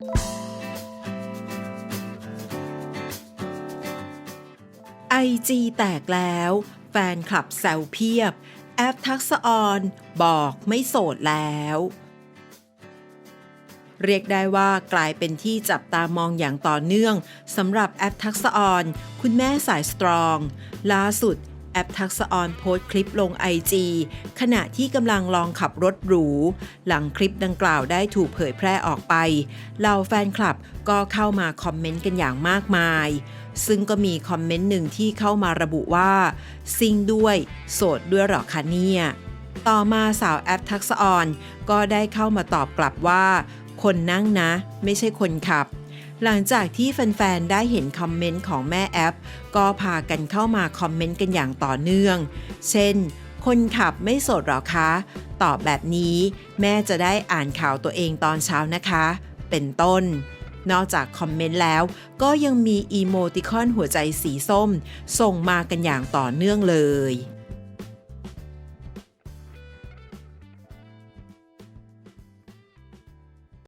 ไอจีแตกแล้ว แฟนคลับแซวเพียบ แอปทักษออนบอกไม่โสดแล้ว เรียกได้ว่ากลายเป็นที่จับตามองอย่างต่อเนื่องสำหรับแอปทักษออนคุณแม่สายสตรอง ล่าสุด แอปทักษะออนโพสต์คลิปลง IG ขณะที่กำลังลองขับรถหรู หลังคลิปดังกล่าวได้ถูกเผยแพร่ออกไปเหล่าแฟนคลับก็เข้ามาคอมเมนต์กันอย่างมากมาย ซึ่งก็มีคอมเมนต์หนึ่งที่เข้ามาระบุว่า ซิงด้วย โสดด้วยหรอคะเนี่ยต่อมาสาวแอปทักษะออนก็ได้เข้ามาตอบกลับว่า คนนั่งนะ ไม่ใช่คนขับ หลังจากที่แฟนๆ ได้เห็นคอมเมนต์ของแม่แอป ก็พากันเข้ามาคอมเมนต์กันอย่างต่อเนื่อง เช่น คนขับไม่โสดหรอคะ ตอบแบบนี้แม่จะได้อ่านข่าวตัวเองตอนเช้านะคะ เป็นต้น นอกจากคอมเมนต์แล้ว ก็ยังมีอีโมติคอนหัวใจสีส้ม ส่งมากันอย่างต่อเนื่องเลย